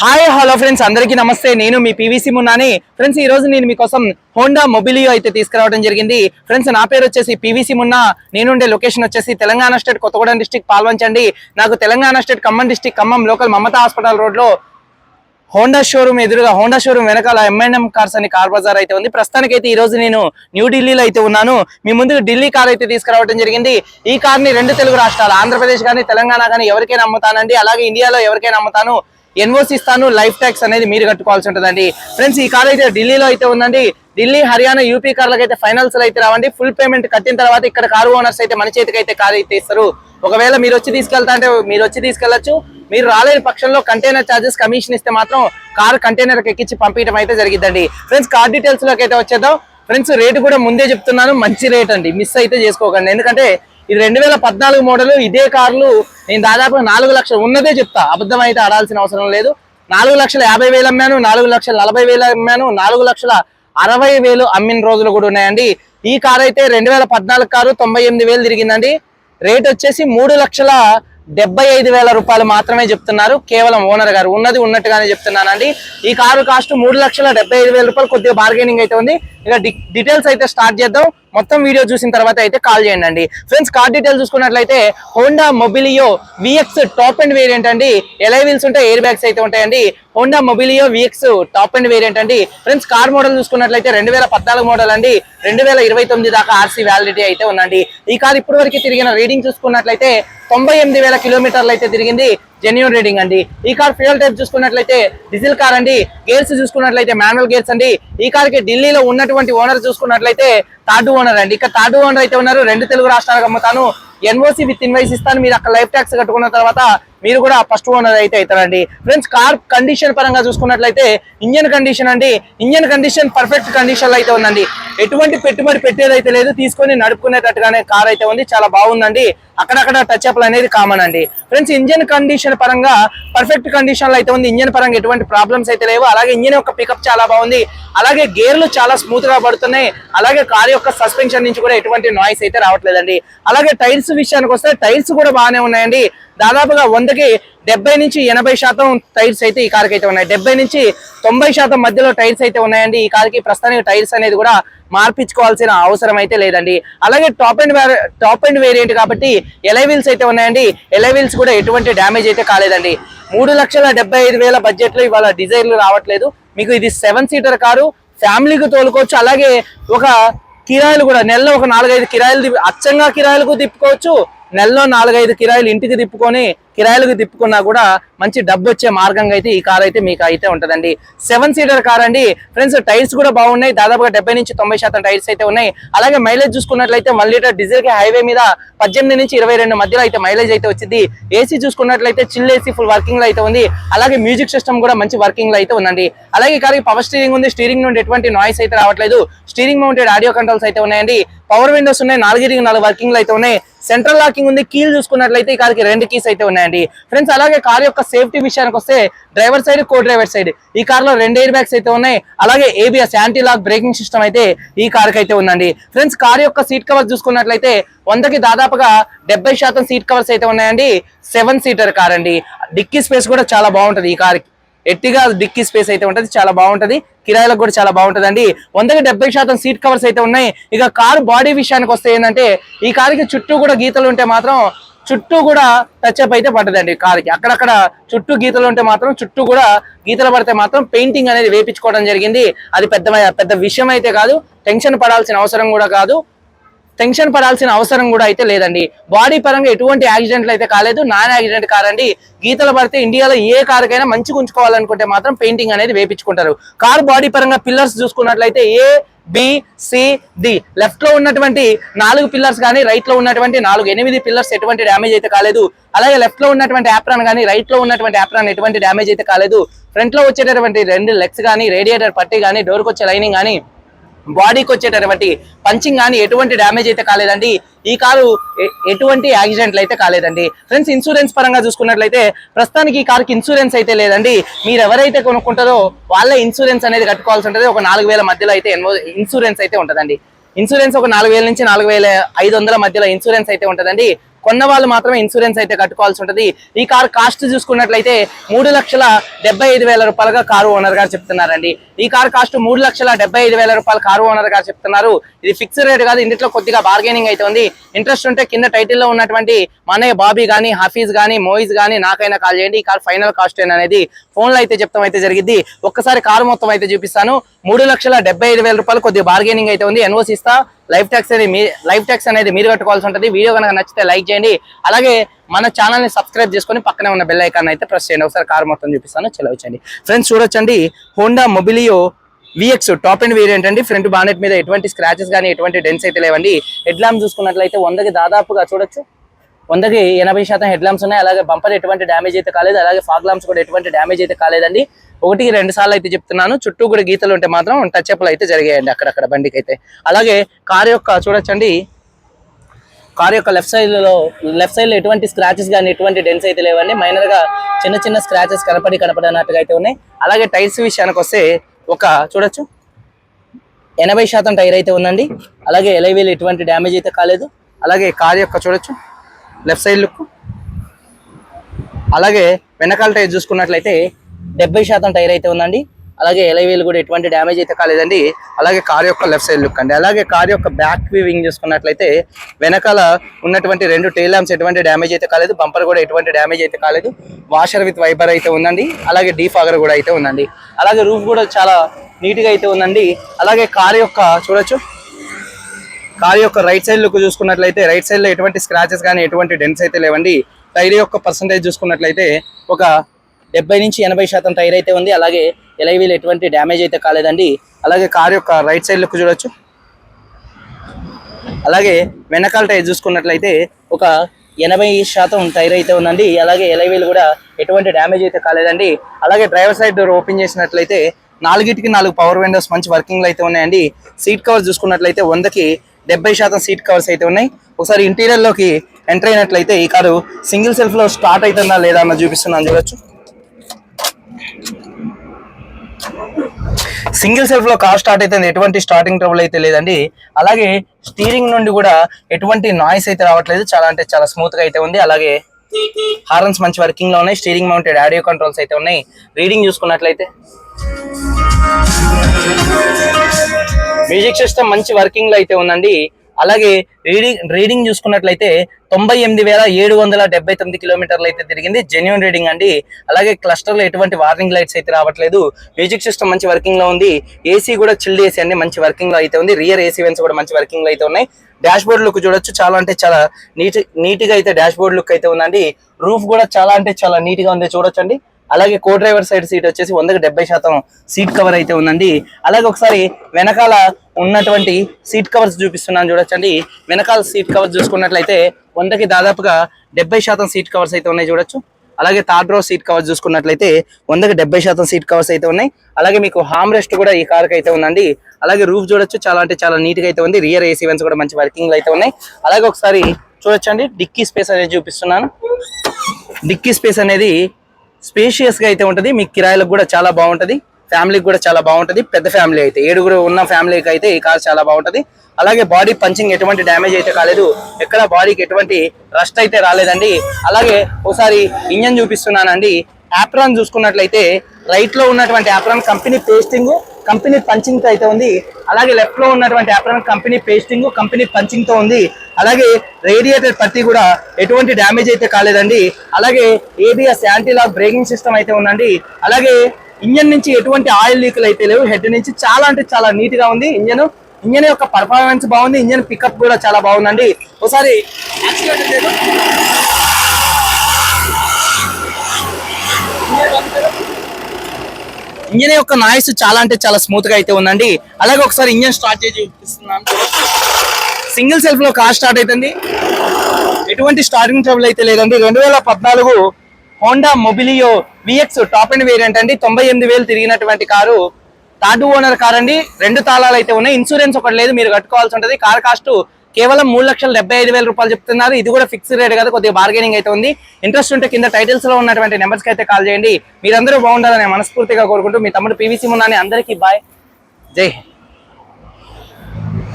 Hi hello friends అందరికీ నమస్తే. నేను మీ పీవీసీ మున్నాని. ఫ్రెండ్స్ ఈ రోజు నేను మీకోసం హోండా మొబిలియో అయితే తీసుకురావడం జరిగింది. ఫ్రెండ్స్ నా పేరు వచ్చేసి పీవీసీ మున్నా. నేనుండే లొకేషన్ వచ్చేసి తెలంగాణ స్టేట్ కొత్తగూడెం డిస్టిక్ పాల్వంచండి నాకు Telangana state Khammam district Khammam local Mamata hospital రోడ్లో హోండా షోరూమ్ ఎదురుగా హోండా షోరూమ్ వెనకాల ఎంఎన్ఎం కార్స్ అని కార్ బజార్ అయితే ఉంది. ప్రస్తుతానికి అయితే ఈ రోజు నేను న్యూఢిల్లీలో అయితే ఉన్నాను. మీ ముందుకు ఢిల్లీ కార్ అయితే తీసుకురావడం జరిగింది. ఈ కార్ని రెండు తెలుగు రాష్ట్రాలు ఆంధ్రప్రదేశ్ కానీ తెలంగాణ కానీ ఎవరికైనా అమ్ముతానండి. అలాగే ఇండియాలో ఎవరికైనా అమ్ముతాను. ఎన్ఓసి ఇస్తాను లైఫ్ ట్యాక్స్ అనేది మీరు కట్టుకోవాల్సి ఉంటుందండి. ఫ్రెండ్స్ ఈ కార్ అయితే ఢిల్లీలో అయితే ఉందండి. ఢిల్లీ హర్యానా యూపీ కార్లకు అయితే ఫైనల్స్ అయితే రావండి. ఫుల్ పేమెంట్ కట్టిన తర్వాత ఇక్కడ కారు ఓనర్స్ అయితే మన చేతికి అయితే కార్ అయితే ఇస్తారు. ఒకవేళ మీరు వచ్చి తీసుకెళ్తా అంటే మీరు వచ్చి తీసుకెళ్ళొచ్చు మీరు రాలేని పక్షంలో కంటైనర్ చార్జెస్ కమిషన్ ఇస్తే మాత్రం కార్ కంటైనర్ ఎక్కించి పంపించడం అయితే జరిగిద్దండి. ఫ్రెండ్స్ కార్ డీటెయిల్స్లోకి అయితే వచ్చేద్దాం. ఫ్రెండ్స్ రేటు కూడా ముందే చెప్తున్నాను. మంచి రేట్ అండి. మిస్ అయితే చేసుకోకండి. ఎందుకంటే ఇది రెండు వేల పద్నాలుగు మోడల్. ఇదే కార్లు నేను దాదాపు నాలుగు లక్షలు ఉన్నదే చెప్తా. అబద్ధం అయితే ఆడాల్సిన అవసరం లేదు. నాలుగు లక్షల యాభై వేలు అమ్మాను నాలుగు లక్షల నలభై వేలు అమ్మాను నాలుగు లక్షల అరవై వేలు అమ్మిన రోజులు కూడా ఉన్నాయండి. ఈ కార్ అయితే రెండు వేల పద్నాలుగు కారు తొంభై ఎనిమిది వేలు తిరిగిందండి. రేట్ వచ్చేసి మూడు లక్షల డెబ్బై ఐదు వేల రూపాయలు మాత్రమే చెప్తున్నారు. కేవలం ఓనర్ గారు ఉన్నది ఉన్నట్టుగానే చెప్తున్నానండి. ఈ కారు కాస్ట్ మూడు లక్షల డెబ్బై ఐదు వేల రూపాయలు కొద్దిగా బార్గెనింగ్ అయితే ఉంది. ఇక డి- డీటెయిల్స్ అయితే స్టార్ట్ చేద్దాం. మొత్తం వీడియో చూసిన తర్వాత అయితే కాల్ చేయండి అండి ఫ్రెండ్స్ కార్ డీటెయిల్స్ చూసుకున్నట్లయితే Honda Mobilio VX top and variant అండి. ఎలా వీల్స్ ఉంటాయి ఎయిర్ బ్యాగ్స్ అయితే ఉంటాయండి. Honda Mobilio VX top and variant అండి. ఫ్రెండ్స్ కార్ మోడల్ చూసుకున్నట్లయితే రెండు వేల పద్నాలుగు మోడల్ అండి. రెండు వేల ఇరవై తొమ్మిది దాకా ఆర్సీ వ్యాలిడిటీ అయితే ఉందండి. ఈ కార్ ఇప్పటి వరకు తిరిగిన రీడింగ్ చూసుకున్నట్లయితే తొంభై ఎనిమిది వేల కిలోమీటర్లు అయితే తిరిగింది జెన్యున్ రీడింగ్ అండి. ఈ కార్ ఫ్యూయల్ టైప్ చూసుకున్నట్లయితే డీజిల్ కార్ అండి. గేర్స్ చూసుకున్నట్లయితే మాన్యువల్ గేర్స్ అండి. ఈ కార్కి ఢిల్లీలో ఉన్నటువంటి ఓనర్ చూసుకున్నట్లయితే థర్డ్ ఓనర్ అండి. ఇక థర్డ్ ఓనర్ అయితే ఉన్నారు. రెండు తెలుగు రాష్ట్రాలకు అమ్ముతాను. ఎన్ఓసి విత్ ఇన్వైస్ ఇస్తాను. మీరు అక్కడ లైఫ్ ట్యాక్స్ కట్టుకున్న తర్వాత మీరు కూడా ఫస్ట్ ఓనర్ అయితే అవుతారండి. ఫ్రెండ్స్ కార్ కండిషన్ పరంగా చూసుకున్నట్లయితే ఇంజన్ కండిషన్ అండి. ఇంజన్ కండిషన్ పర్ఫెక్ట్ కండిషన్లో అయితే ఉందండి. ఎటువంటి పెట్టుబడి పెట్టేది అయితే లేదు. తీసుకొని నడుపుకునేటట్టుగానే కార్ అయితే ఉంది. చాలా బాగుందండి. అక్కడక్కడ టచ్ అప్లు అనేది కామన్ అండి. ఫ్రెండ్స్ ఇంజన్ కండిషన్ పరంగా పర్ఫెక్ట్ కండిషన్లో అయితే ఉంది. ఇంజన్ పరంగా ఎటువంటి ప్రాబ్లమ్స్ అయితే లేవు. అలాగే ఇంజన్ యొక్క పికప్ చాలా బాగుంది. అలాగే గేర్లు చాలా స్మూత్గా పడుతున్నాయి. అలాగే కార్ యొక్క సస్పెన్షన్ నుంచి కూడా ఎటువంటి నాయిస్ అయితే రావట్లేదండి. అలాగే టైర్స్ విషయానికి వస్తే టైర్స్ కూడా బాగానే ఉన్నాయండి. దాదాపుగా వందకి డెబ్బై నుంచి ఎనభై శాతం టైర్స్ అయితే ఈ కార్కి అయితే ఉన్నాయి. డెబ్బై నుంచి తొంభై శాతం మధ్యలో టైర్స్ అయితే ఉన్నాయండి. ఈ కార్కి ప్రస్తుతానికి టైర్స్ అనేది కూడా మార్పించుకోవాల్సిన అవసరం అయితే లేదండి. అలాగే top and top and variant కాబట్టి ఎలైవిల్స్ అయితే ఉన్నాయండి. ఎలైవిల్స్ కూడా ఎటువంటి డ్యామేజ్ అయితే కాలేదండి. మూడు లక్షల డెబ్బై ఐదు వేల బడ్జెట్లో ఇవాళ డిజైర్లు రావట్లేదు. మీకు ఇది సెవెన్ సీటర్ కారు ఫ్యామిలీకి తోలుకోవచ్చు. అలాగే ఒక కిరాయిలు కూడా నెలలో ఒక నాలుగైదు కిరాయిలు అచ్చంగా కిరాయిలకు తిప్పుకోవచ్చు. నెలలో నాలుగైదు కిరాయిలు ఇంటికి తిప్పుకొని కిరాయిలకు తిప్పుకున్నా కూడా మంచి డబ్బు వచ్చే మార్గంగా అయితే ఈ కార్ అయితే మీకు అయితే ఉంటుందండి. సెవెన్ సీటర్ కార్ అండి. ఫ్రెండ్స్ టైర్స్ కూడా బాగున్నాయి. దాదాపుగా డెబ్బై నుంచి తొంభై శాతం టైర్స్ అయితే ఉన్నాయి. అలాగే మైలేజ్ చూసుకున్నట్లయితే వన్ లీటర్ డీజిల్కి హైవే మీద పద్దెనిమిది నుంచి ఇరవై రెండు మధ్యలో అయితే మైలేజ్ అయితే వచ్చింది. ఏసీ చూసుకున్నట్లయితే చిల్ ఏసీ ఫుల్ వర్కింగ్లో అయితే ఉంది. అలాగే మ్యూజిక్ సిస్టమ్ కూడా మంచి వర్కింగ్లో అయితే ఉందండి. అలాగే ఈ కార్కి పవర్ స్టీరింగ్ ఉంది. స్టీరింగ్ నుండి ఎటువంటి నాయిస్ అయితే రావట్లేదు. స్టీరింగ్ మౌంటెడ్ ఆడియో కంట్రోల్స్ అయితే ఉన్నాయండి. పవర్ విండోస్ ఉన్నాయి. నాలుగు నాలుగు వర్కింగ్లో అయితే ఉన్నాయి. సెంట్రల్ లాకింగ్ ఉంది కీల్ చూసుకున్నట్లయితే ఈ కార్కి రెండు కీస్ అయితే ఉన్నాయండి. ఫ్రెండ్స్ అలాగే కార్ యొక్క సేఫ్టీ విషయానికి వస్తే driver side co driver side ఈ కార్లో రెండు ఎయిర్ బ్యాగ్స్ అయితే ఉన్నాయి. అలాగే ABS anti lock braking system అయితే ఈ కార్కి అయితే ఉందండి. ఫ్రెండ్స్ కార్ యొక్క సీట్ కవర్ చూసుకున్నట్లయితే వందకి దాదాపుగా డెబ్బై శాతం సీట్ కవర్స్ అయితే ఉన్నాయండి. సెవెన్ సీటర్ కార్ అండి. డిక్కీ స్పేస్ కూడా చాలా బాగుంటుంది ఈ కార్ ఎట్టిగా డిక్కీ స్పేస్ అయితే ఉంటుంది చాలా బాగుంటది. కిరాయిలకు కూడా చాలా బాగుంటది అండి వందకి డెబ్బై శాతం సీట్ కవర్స్ అయితే ఉన్నాయి. ఇక కారు బాడీ విషయానికి వస్తే ఏంటంటే ఈ కారుకి చుట్టూ కూడా గీతలు ఉంటే మాత్రం చుట్టూ కూడా టచ్ అప్ అయితే పడ్డదండి కారుకి. అక్కడక్కడ చుట్టూ గీతలు ఉంటే మాత్రం చుట్టూ కూడా గీతలు పడితే మాత్రం పెయింటింగ్ అనేది వేపించుకోవడం జరిగింది. అది పెద్ద పెద్ద విషయం అయితే కాదు. టెన్షన్ పడాల్సిన అవసరం కూడా కాదు. టెన్షన్ పడాల్సిన అవసరం కూడా అయితే లేదండి. బాడీ పరంగా ఎటువంటి యాక్సిడెంట్లు అయితే కాలేదు. నాన్ యాక్సిడెంట్ కార్ అండి గీతలు పడితే ఇండియాలో ఏ కారుకైనా మంచిగా ఉంచుకోవాలనుకుంటే మాత్రం పెయింటింగ్ అనేది వేపించుకుంటారు. కార్ బాడీ పరంగా పిల్లర్స్ చూసుకున్నట్లయితే ఏ బిసిడి సి డి లెఫ్ట్లో ఉన్నటువంటి నాలుగు పిల్లర్స్ కానీ రైట్లో ఉన్నటువంటి నాలుగు ఎనిమిది పిల్లర్స్ ఎటువంటి డ్యామేజ్ అయితే కాలేదు. అలాగే లెఫ్ట్లో ఉన్నటువంటి యాప్రాన్ కానీ రైట్లో ఉన్నటువంటి యాప్రాన్ ఎటువంటి డ్యామేజ్ అయితే కాలేదు. ఫ్రంట్లో వచ్చేటటువంటి రెండు లెగ్స్ కానీ రేడియేటర్ పట్టి కానీ డోర్కి వచ్చే లైనింగ్ కానీ బాడీకి వచ్చేటటువంటి పంచింగ్ కానీ ఎటువంటి డ్యామేజ్ అయితే కాలేదండి. ఈ కారు ఎటువంటి యాక్సిడెంట్లు అయితే కాలేదండి. ఫ్రెండ్స్ ఇన్సూరెన్స్ పరంగా చూసుకున్నట్లయితే ప్రస్తుతానికి ఈ కారుకి ఇన్సూరెన్స్ అయితే లేదండి. మీరు ఎవరైతే కొనుక్కుంటారో వాళ్ళే ఇన్సూరెన్స్ అనేది కట్టుకోవాల్సి ఉంటుంది. ఒక నాలుగు వేల మధ్యలో అయితే ఇన్సూరెన్స్ అయితే ఉంటుందండి. ఇన్సూరెన్స్ ఒక నాలుగు వేల నుంచి నాలుగు వేల ఐదు వందల మధ్యలో ఇన్సూరెన్స్ అయితే ఉంటుందండి. కొన్న వాళ్ళు మాత్రమే ఇన్సూరెన్స్ అయితే కట్టుకోవాల్సి ఉంటుంది. ఈ కార్ కాస్ట్ చూసుకున్నట్లయితే మూడు లక్షల డెబ్బై ఐదు వేల రూపాయలుగా కారు ఓనర్ గారు చెప్తున్నారండి. ఈ కార్ కాస్ట్ మూడు లక్షల డెబ్బై ఐదు వేల రూపాయలు కారు ఓనర్ గారు చెప్తున్నారు. ఇది ఫిక్స్ రేట్ కాదు ఇందులో కొద్దిగా బార్గెనింగ్ అయితే ఉంది. ఇంట్రెస్ట్ ఉంటే కింద టైటిల్లో ఉన్నటువంటి మనయ్య బాబీ గానీ హఫీజ్ గానీ మోయిజ్ గానీ నాకైనా కాల్ చేయండి. ఈ కార్ ఫైనల్ కాస్ట్ అనేది ఫోన్లో అయితే చెప్తాం అయితే జరిగింది ఒక్కసారి కారు మొత్తం అయితే చూపిస్తాను. మూడు లక్షల డెబ్బై ఐదు వేల రూపాయలు కొద్దిగా బార్గెనింగ్ అయితే ఉంది. ఎన్ఓసి ఇస్తా. లైఫ్ ట్యాక్స్ అనేది మీ లైఫ్ ట్యాక్స్ అనేది మీరు కట్టుకోవాల్సి ఉంటుంది. వీడియో కనుక నచ్చితే లైక్ చేయండి. అలాగే మన ఛానల్ని సబ్స్క్రైబ్ చేసుకొని పక్కనే ఉన్న బెల్ ఐకాన్ అయితే ప్రెస్ చేయండి. ఒకసారి కార్ మొత్తం చూపిస్తాను. చెలవచ్చండి ఫ్రెండ్స్ చూడొచ్చండి. Honda Mobilio VX top and variant అండి. ఫ్రంట్ బానెట్ మీద ఎటువంటి స్క్రాచెస్ కానీ ఎటువంటి డెన్స్ అయితే లేవండి. హెడ్ ల్యాంప్ చూసుకున్నట్లయితే వందకి దాదాపుగా చూడొచ్చు. వందకి ఎనభై శాతం హెడ్ ల్యాంప్స్ ఉన్నాయి. అలాగే బంపర్ ఎటువంటి డ్యామేజ్ అయితే కాలేదు. అలాగే ఫాగ్ ల్యాంప్స్ కూడా ఎటువంటి డ్యామేజ్ అయితే కాలేదండి. ఒకటికి రెండు సార్లు అయితే చెప్తున్నాను. చుట్టూ కూడా గీతలు ఉంటే మాత్రం టచ్ అప్లు అయితే జరిగాయండి అక్కడక్కడ బండికి అయితే అలాగే కార్ యొక్క చూడొచ్చండి. కార్ యొక్క లెఫ్ట్ సైడ్లో లెఫ్ట్ సైడ్లో ఎటువంటి స్క్రాచెస్ కానీ ఎటువంటి డెన్స్ అయితే లేవండి. మైనర్గా చిన్న చిన్న స్క్రాచెస్ కనపడి కనపడినట్టుగా అయితే ఉన్నాయి. అలాగే టైర్స్ విషయానికి వస్తే ఒక చూడొచ్చు. ఎనభై శాతం టైర్ అయితే ఉందండి. అలాగే ఎలైవీలు ఎటువంటి డ్యామేజ్ అయితే కాలేదు. అలాగే కార్ యొక్క చూడొచ్చు. లెఫ్ట్ సైడ్ లుక్ అలాగే వెనకాల టైర్ చూసుకున్నట్లయితే డెబ్బై శాతం టైర్ అయితే ఉందండి. అలాగే ఎలైవీల్ కూడా ఎటువంటి డ్యామేజ్ అయితే కాలేదండి. అలాగే కార్ యొక్క లెఫ్ట్ సైడ్ లుక్ అండి. అలాగే కార్ యొక్క బ్యాక్ వింగ్ చూసుకున్నట్లయితే వెనకాల ఉన్నటువంటి రెండు టైల్ ల్యాంప్స్ ఎటువంటి డ్యామేజ్ అయితే కాలేదు. బంపర్ కూడా ఎటువంటి డ్యామేజ్ అయితే కాలేదు. వాషర్ విత్ వైపర్ అయితే ఉందండి. అలాగే డీఫాగర్ కూడా అయితే ఉందండి. అలాగే రూఫ్ కూడా చాలా నీట్గా అయితే ఉందండి. అలాగే కార్ యొక్క చూడొచ్చు. కార్ యొక్క రైట్ సైడ్ లుక్ చూసుకున్నట్లయితే రైట్ సైడ్లో ఎటువంటి స్క్రాచెస్ కానీ ఎటువంటి డెన్స్ అయితే లేవండి. టైర్ యొక్క పర్సంటేజ్ చూసుకున్నట్లయితే ఒక డెబ్బై నుంచి ఎనభై శాతం టైర్ అయితే ఉంది. అలాగే ఎలైవీలు ఎటువంటి డ్యామేజ్ అయితే కాలేదండి. అలాగే కార్ యొక్క రైట్ సైడ్ లుక్ చూడొచ్చు. అలాగే వెనకాల టైర్ చూసుకున్నట్లయితే ఒక ఎనభై శాతం టైర్ అయితే ఉందండి. అలాగే ఎలైవీలు కూడా ఎటువంటి డ్యామేజ్ అయితే కాలేదండి. అలాగే డ్రైవర్ సైడ్ డోర్ ఓపెన్ చేసినట్లయితే నాలుగిటికి నాలుగు పవర్ విండోస్ మంచి వర్కింగ్లో అయితే ఉన్నాయండి. సీట్ కవర్స్ చూసుకున్నట్లయితే వందకి డెబ్బై శాతం సీట్ కవర్స్ అయితే ఉన్నాయి. ఒకసారి ఇంటీరియర్లోకి ఎంటర్ అయినట్లయితే ఈ కారు సింగిల్ సెల్ఫ్లో స్టార్ట్ అవుతుందా లేదా అన్న చూపిస్తున్నాను. చూడొచ్చు. సింగిల్ సెల్ఫ్లో కార్ స్టార్ట్ అయితే ఎటువంటి స్టార్టింగ్ ట్రబుల్ అయితే లేదండి. అలాగే స్టీరింగ్ నుండి కూడా ఎటువంటి నాయిస్ అయితే రావట్లేదు. చాలా అంటే చాలా స్మూత్గా అయితే ఉంది. అలాగే హార్న్స్ మంచి వర్కింగ్లో ఉన్నాయి. స్టీరింగ్ మౌంటెడ్ ఆడియో కంట్రోల్స్ అయితే ఉన్నాయి. రీడింగ్ చూసుకున్నట్లయితే. మ్యూజిక్ సిస్టమ్ మంచి వర్కింగ్లో అయితే ఉందండి. అలాగే రీడింగ్ రీడింగ్ చూసుకున్నట్లయితే తొంభై ఎనిమిది వేల ఏడు వందల డెబ్బై తొమ్మిది కిలోమీటర్లు అయితే తిరిగింది. జెన్యున్ రీడింగ్ అండి. అలాగే క్లస్టర్లో ఎటువంటి వార్నింగ్ లైట్స్ అయితే రావట్లేదు. మ్యూజిక్ సిస్టమ్ మంచి వర్కింగ్లో ఉంది. ఏసీ కూడా చిల్డ్ ఏసీ అండి మంచి వర్కింగ్లో అయితే ఉంది. రియర్ ఏసీ వెన్స్ కూడా మంచి వర్కింగ్లో అయితే ఉన్నాయి. డాష్ బోర్డ్ లుక్ చూడొచ్చు. చాలా అంటే చాలా నీట్ నీట్గా అయితే డాష్ బోర్డ్ లుక్ అయితే ఉందండి. రూఫ్ కూడా చాలా అంటే చాలా నీట్గా ఉంది. చూడొచ్చండి. అలాగే కో డ్రైవర్ సైడ్ సీట్ వచ్చేసి వందకి డెబ్బై శాతం సీట్ కవర్ అయితే ఉందండి. అలాగే ఒకసారి వెనకాల ఉన్నటువంటి సీట్ కవర్స్ చూపిస్తున్నాను చూడొచ్చండి. వెనకాల సీట్ కవర్స్ చూసుకున్నట్లయితే వందకి దాదాపుగా డెబ్బై శాతం సీట్ కవర్స్ అయితే ఉన్నాయి చూడొచ్చు. అలాగే థర్డ్ రో సీట్ కవర్స్ చూసుకున్నట్లయితే వందకి డెబ్బై శాతం సీట్ కవర్స్ అయితే ఉన్నాయి. అలాగే మీకు హామ్ రెస్ట్ కూడా ఈ కార్కి అయితే ఉందండి. అలాగే రూఫ్ చూడొచ్చు. చాలా అంటే చాలా నీట్గా అయితే ఉంది. రియర్ ఏసీ వెన్స్ కూడా మంచి వర్కింగ్ అయితే ఉన్నాయి. అలాగే ఒకసారి చూడొచ్చండి. డిక్కీ స్పేస్ అనేది చూపిస్తున్నాను. డిక్కీ స్పేస్ అనేది స్పేషియస్గా అయితే ఉంటది. మీ కిరాయిలకు కూడా చాలా బాగుంటది. ఫ్యామిలీకి కూడా చాలా బాగుంటుంది. పెద్ద ఫ్యామిలీ అయితే. ఏడుగురు ఉన్న ఫ్యామిలీకి అయితే ఈ కార్ చాలా బాగుంటుంది. అలాగే బాడీ పంచింగ్ ఎటువంటి డ్యామేజ్ అయితే కాలేదు. ఎక్కడ బాడీకి ఎటువంటి రస్ట్ అయితే రాలేదండి. అలాగే ఒకసారి ఇంజన్ చూపిస్తున్నానండి. యాప్రాన్ చూసుకున్నట్లయితే రైట్లో ఉన్నటువంటి యాప్రాన్ కంపెనీ పేస్టింగ్ కంపెనీ పంచింగ్తో అయితే ఉంది. అలాగే లెఫ్ట్లో ఉన్నటువంటి యాప్రాన్ కంపెనీ పేస్టింగ్ కంపెనీ పంచింగ్తో ఉంది. అలాగే రేడియేటర్ పత్తి కూడా ఎటువంటి డ్యామేజ్ అయితే కాలేదండి. అలాగే ఏబిఎస్ యాంటీలాక్ బ్రేకింగ్ సిస్టమ్ అయితే ఉందండి. అలాగే ఇంజన్ నుంచి ఎటువంటి ఆయిల్ లీకులు అయితే లేవు. హెడ్ నుంచి చాలా అంటే చాలా నీట్గా ఉంది. ఇంజన్ ఇంజన్ యొక్క పర్ఫార్మెన్స్ బాగుంది. ఇంజన్ పికప్ కూడా చాలా బాగుందండి. ఒకసారి ఇంజన్ యొక్క నాయిస్ చాలా అంటే చాలా స్మూత్గా అయితే ఉందండి. అలాగే ఒకసారి ఇంజన్ స్టార్ట్ చేసి చూపిస్తున్నాను. సింగిల్ సెల్ఫ్లో కార్ స్టార్ట్ అవుతుంది. ఎటువంటి స్టార్టింగ్ ట్రబుల్ అయితే లేదండి. రెండు వేల పద్నాలుగు Honda Mobilio VX top and variant అండి. తొంభై ఎనిమిది వేలు తిరిగినటువంటి కారు. థర్డ్ ఓనర్ కార్ అండి రెండు తాళాలు అయితే ఉన్నాయి. ఇన్సూరెన్స్ ఒకటి లేదు. మీరు కట్టుకోవాల్సి ఉంటుంది. కార్ కాస్ట్ కేవలం మూడు లక్షల డెబ్బై ఐదు వేల రూపాయలు చెప్తున్నారు. ఇది కూడా ఫిక్స్డ్ రేట్ కదా. కొద్దిగా బార్గెనింగ్ అయితే ఉంది. ఇంట్రెస్ట్ ఉంటే కింద టైటిల్స్లో ఉన్నటువంటి నెంబర్స్కి అయితే కాల్ చేయండి. మీరందరూ బాగుండాలని మనస్ఫూర్తిగా కోరుకుంటూ మీ తమ్ముడు పివిసి మున్నాని అందరికీ బాయ్ జై హింద్.